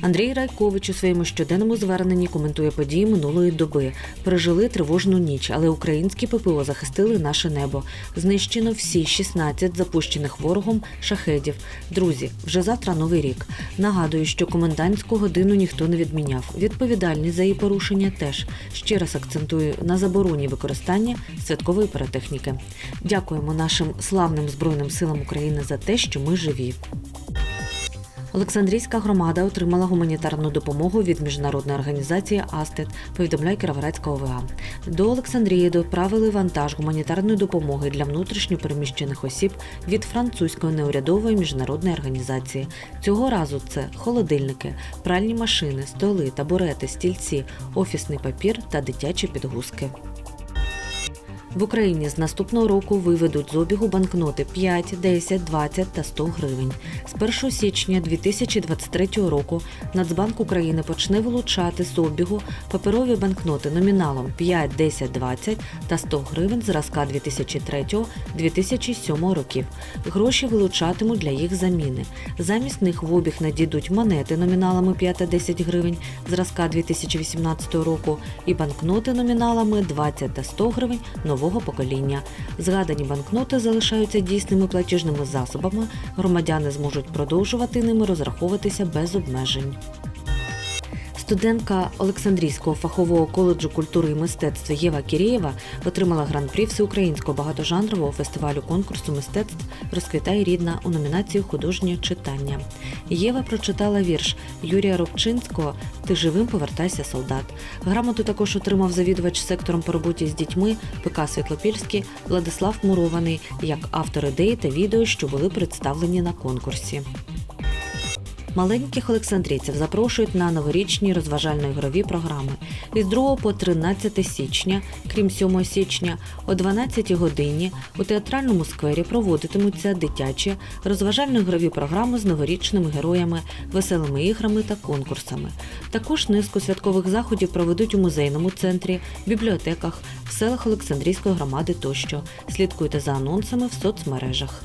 Андрій Райкович у своєму щоденному зверненні коментує події минулої доби. Пережили тривожну ніч, але українські ППО захистили наше небо. Знищено всі 16 запущених ворогом шахедів. Друзі, вже завтра новий рік. Нагадую, що комендантську годину ніхто не відміняв. Відповідальність за її порушення теж ще раз акцентую на забороні використання святкової піротехніки. Дякуємо нашим славним збройним силам України за те, що ми живі. Олександрійська громада отримала гуманітарну допомогу від міжнародної організації Астет, повідомляє Кіровоградська ОВА. До Олександрії доправили вантаж гуманітарної допомоги для внутрішньо переміщених осіб від французької неурядової міжнародної організації. Цього разу це холодильники, пральні машини, столи, табурети, стільці, офісний папір та дитячі підгузки. В Україні з наступного року виведуть з обігу банкноти 5, 10, 20 та 100 гривень. З 1 січня 2023 року Нацбанк України почне вилучати з обігу паперові банкноти номіналом 5, 10, 20 та 100 гривень зразка 2003-2007 років. Гроші вилучатимуть для їх заміни. Замість них в обіг надійдуть монети номіналами 5 та 10 гривень зразка 2018 року і банкноти номіналами 20 та 100 гривень нового покоління. Згадані банкноти залишаються дійсними платіжними засобами. Громадяни зможуть продовжувати ними розраховуватися без обмежень. Студентка Олександрійського фахового коледжу культури і мистецтва Єва Кірєєва отримала гран-прі всеукраїнського багатожанрового фестивалю конкурсу мистецтв Розквітає рідна у номінації художнє читання. Єва прочитала вірш Юрія Робчинського Ти живим повертайся, солдат. Грамоту також отримав завідувач сектором по роботі з дітьми ПК Світлопільський Владислав Мурований як автор ідеї та відео, що були представлені на конкурсі. Маленьких олександрійців запрошують на новорічні розважально-ігрові програми із 2 по 13 січня, крім 7 січня, о 12 годині у театральному сквері проводитимуться дитячі розважально-ігрові програми з новорічними героями, веселими іграми та конкурсами. Також низку святкових заходів проведуть у музейному центрі, бібліотеках, в селах Олександрійської громади тощо. Слідкуйте за анонсами в соцмережах.